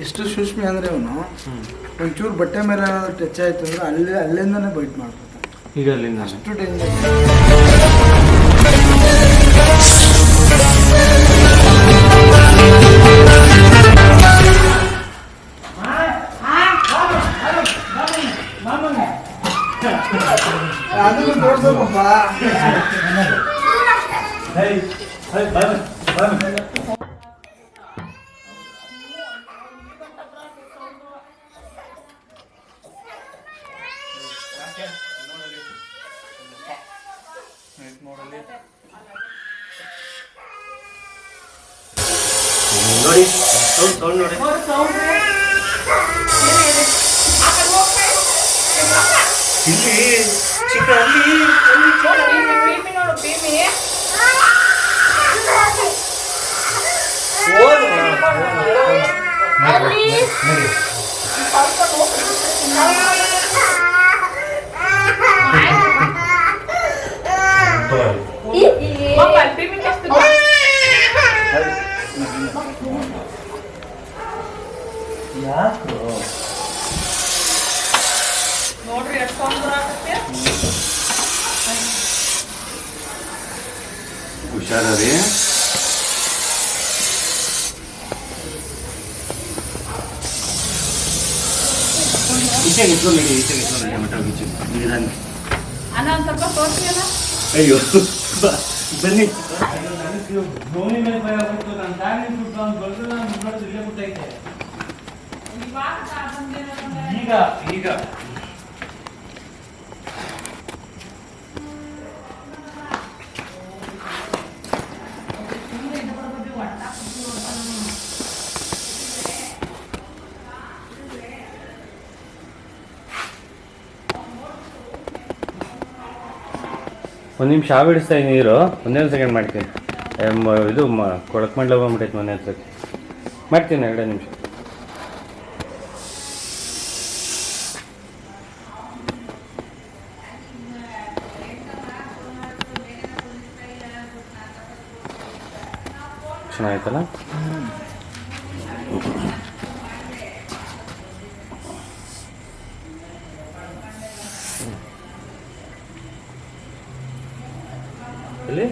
ಎಷ್ಟು ಸೂಕ್ಷ್ಮ ಅಂದ್ರೆ ಅವನು ಒಂಚೂರು ಬಟ್ಟೆ ಮೇಲೆ ಏನಾದ್ರು ಟಚ್ ಆಯ್ತು ಅಂದ್ರೆ ಅಲ್ಲೇ ಅಲ್ಲಿಂದನೇ ಬೈಟ್ ಮಾಡ್ಕೊತಾನೆ. ಈಗ ಅಲ್ಲಿಂದ. ಅಷ್ಟು ಡೇಂಜರ್ ಅದನ್ನು ತೋರ್ಸಪ್ಪ ನೋಡಿ ಸೌಂಡ್ ಸೌಂಡ್ ನೋಡಿ ಇಲ್ಲಿ ಚಿಕ್ಕ ಅಲ್ಲಿ ಯಾಕೋ ನೋಡ್ರಿ ಎಷ್ಟು ಸೌಂಡ್ ಬರಾಕತ್ತೆ ಹುಷಾರಿ ಈಚೆ ನಿಂತ್ಕೊಂಡು ನಡಿ ಈಚೆ ನಿಂತ್ಕೊಂಡು ನಡಿ ಮಠ ಈಚೆ ನಿಧಾನ ಅಣ್ಣ ಒಂದ್ ಸ್ವಲ್ಪ ತೋರಿಸಿಲ್ಲ ಅಯ್ಯೋ ಬಾ, ಬನ್ನಿ ಧೋನಿ ಮೇಲೆ ಭಯ ಆಗ್ಬಿಟ್ಟು ನಾನು ದಾರಿ ಬಿಟ್ಟು ಅವ್ನು ಬಗ್ಗಲ್ಲ ನಾನು ನೋಡಿದ್ರೆ ಇಲ್ಲೇ ಬಿಟ್ಟೈತೆ. ಈಗ ಈಗ. ಒಂದು ನಿಮಿಷ ಆ ಬಿಡಿಸ್ತಾ ನೀರು ಒಂದೇ ಒಂದು ಸೆಕೆಂಡ್ ಮಾಡ್ತೀನಿ. ಇದು ಕೊಳಕ್ ಮಾಡ್ಲ ಬಂದ್ಬಿಟ್ಟೈತೆ ಮನೆ ಹತ್ರಕ್ಕೆ. ಮಾಡ್ತೀನಿ ಎರಡೇ ನಿಮಿಷ. ಚೆನ್ನಾಯ್ತಲ್ಲ ಎಲ್ಲಿ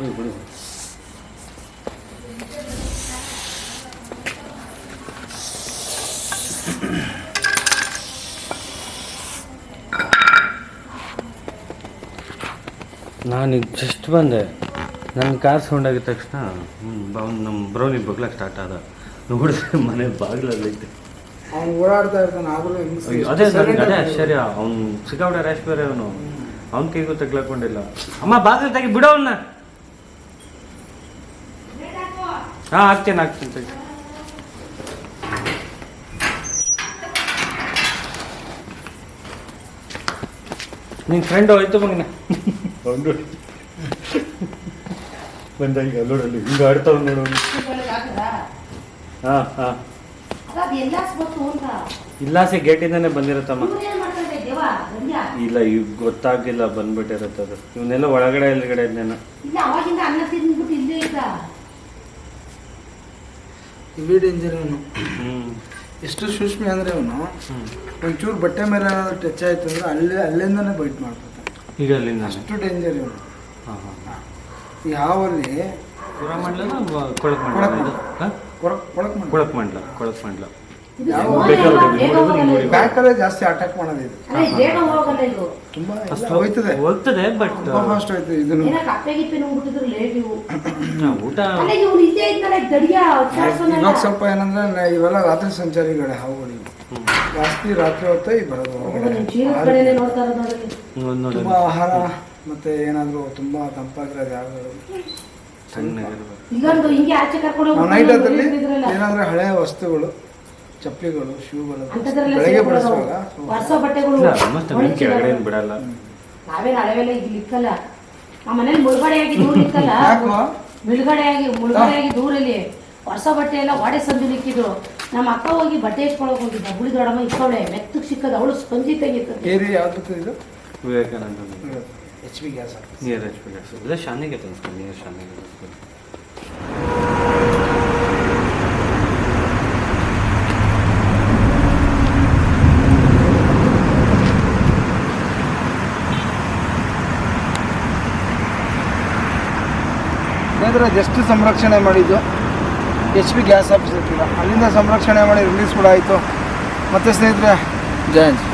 ಬಿಡು ಬಿಡು. ನಾನು ಈಗ ಜಸ್ಟ್ ಬಂದೆ. ನನ್ನ ಕಾರ್ ಸೌಂಡ್ ಆಗಿದ ತಕ್ಷಣ ಅವ್ನು ನಮ್ಮ ಬ್ರೌನಿ ಬಗ್ಲಕ್ಕೆ ಸ್ಟಾರ್ಟ್ ಆದ. ನೋಡಿದ್ರೆ ಮನೆ ಬಾಗಿಲಲ್ಲೈತೆ ಅವ್ನು ಓಡಾಡ್ತಾ ಇರ್ತಾನೆ ಆದರೂ ಅದೇ ನನಗೆ ಅದೇ ಆಶ್ಚರ್ಯ. ಅವ್ನು ಸಿಕ್ಕಾಬಿಡ ರ್ಯಾಶ್ ಬೇರೆ ಅವನು. ಅವ್ನ ಕೈಗೂ ತಗ್ಲಾಕೊಂಡಿಲ್ಲ. ಅಮ್ಮ ಬಾಗಿಲು ತೆಗಿ ಬಿಡೋ ಅವನ್ನ ಹಾಂ ಹಾಕ್ತೇನೆ ಹಾಕ್ತೀನಿ ತೆಗಿ ನಿನ್ನ ಫ್ರೆಂಡ್ ಹೋಯ್ತು ಮಗನ. ಬಂದು. ಬಂದ ಈಗ ನೋಡಲ್ಲಿ ಹಿಂಗೆ ಆಡ್ತಾವ ನೋಡು. ಹಾಂ ಹಾಂ. ಇಲ್ಲ ಇಲ್ಲಾಸೆ ಗೇಟಿಂದಾನೆ ಬಂದಿರುತ್ತಮ್ಮ. ಇಲ್ಲ ಈಗ ಗೊತ್ತಾಗಿಲ್ಲ ಬಂದ್ಬಿಟ್ಟಿರತ್ತೆ ಅದು ಇವನ್ನೆಲ್ಲ ಒಳಗಡೆ ಎಲ್ಗಡೆ ಇದ್ನೇನ. ಇವೇ ಡೇಂಜರ್ ಇವನು ಎಷ್ಟು ಸೂಕ್ಷ್ಮ ಅಂದ್ರೆ ಅವನು ಒಂಚೂರು ಬಟ್ಟೆ ಮೇಲೆ ಏನಾದ್ರು ಟಚ್ ಆಯ್ತು ಅಂದ್ರೆ ಅಲ್ಲೇ ಅಲ್ಲಿಂದನೇ ಬೈಟ್ ಮಾಡ್ಕೊತಾನೆ. ಈಗ ಅಲ್ಲಿಂದ? ಅಷ್ಟು ಡೇಂಜರ್ ಇವನು ಹಾಂ ಹಾಂ ಯಾವಲ್ಲಿ ಪುರ ಮಂಡಲ? ಕೊಳಕ್ ಮಂಡಲ? ಕೊಳಕ್ ಕೊಳಕ್ ಕೊಳಕ್ ಕೊಳಕ್ ಬ್ಯಾಂಕಲ್ಲೇ ಜಾಸ್ತಿ ಅಟ್ಯಾಕ್ ಮಾಡೋದು ಇದು. ತುಂಬಾ ಹೋಯ್ತದೆ. ಹೋಗ್ತದೆ ಬಟ್ ತುಂಬಾ ಫಾಸ್ಟ್ ಹೋಯ್ತು ಇದನ್ನು. ಊಟ. ಇವಾಗ ಸ್ವಲ್ಪ ಏನಂದ್ರೆ ನ- ಇವೆಲ್ಲ ರಾತ್ರಿ ಸಂಚಾರಿಗಳೇ ಹಾವುಗಳು. ಜಾಸ್ತಿ ರಾತ್ರಿ ಹೊತ್ತೇ ಈ ಬರೋದು ತುಂಬಾ ಆಹಾರ ಮತ್ತೆ ಏನಾದ್ರು ತುಂಬಾ ತಂಪಾಗಿರೋ ಜಾಗಗಳು. ಸಣ್ಣಗಿರ್ಬೇಕು. ಇಲ್ಲೊಂದು ಹಿಂಗೆ ಆಚೆ ಕರ್ಕೊಂಡು ನಾವು ನೈಟ್ ಹೊತ್ತಲ್ಲಿ ಇದ್ರಲ್ಲ. ಏನಾದ್ರೆ ಹಳೆ ವಸ್ತುಗಳು ಚಪ್ಪಲಿಗಳು ಶೂಗಳು ಬೆಳಗ್ಗೆ ಬಳಸುವಾಗ ವರ್ಷ ಬಟ್ಟೆಗಳು ಕೆಳಗಡೆ. ಬಿಡಲ್ಲ. ನಾವೇನು ಹಳೆವೆಲ್ಲ ಇಲ್ಲಿ ಇಕ್ಕಲ್ಲ. ನಮ್ಮ ಮನೇಲಿ ಮುಳುಗಡೆಯಾಗಿ ದೂರ ಇಕ್ಕಲ್ಲ. ಯಾಕೋ? ಮುಳುಗಡೆಯಾಗಿ ಮುಳುಗಡೆಯಾಗಿ ದೂರಲ್ಲಿ ಹೊಸ ಬಟ್ಟೆ ಎಲ್ಲ ವಾಡೆ ಸಂಜು ಇಕ್ಕಿದ್ರು ನಮ್ಮ ಅಕ್ಕ ಹೋಗಿ ಬಟ್ಟೆ ಇಟ್ಕೊಳಕ್ ಹೋಗಿದ್ದ. ಹುಳಿ ಇಟ್ಕೊಳ್ಳೆ ಮೆತ್ತಗ್ ಸಿಕ್ಕದ ಅವಳು ಸ್ಪಂಜಿ ತೆಗಿತದೆ ಏರಿ ಯಾವ್ದು ಇದು? Vivekananda. H P gas. Near H P gas. ಇಲ್ಲ ಶಾನಿಗೆ ತರಿಸ್ಕೊಂಡು ನಿಯರ್ ಶಾನಿಗೆ ತರಿಸ್ಕೊಂಡು ಸ್ನೇಹಿತರೆ ಜಸ್ಟ್ ಸಂರಕ್ಷಣೆ ಮಾಡಿದ್ದು. ಎಚ್ ಪಿ ಗ್ಯಾಸ್ ಆಫೀಸ್ ಇರ್ತಿಲ್ಲ ಅಲ್ಲಿಂದ ಸಂರಕ್ಷಣೆ ಮಾಡಿ ರಿಲೀಸ್ ಕೂಡ ಆಯಿತು. ಮತ್ತು ಸ್ನೇಹಿತರೆ, ಜಯಂತ್.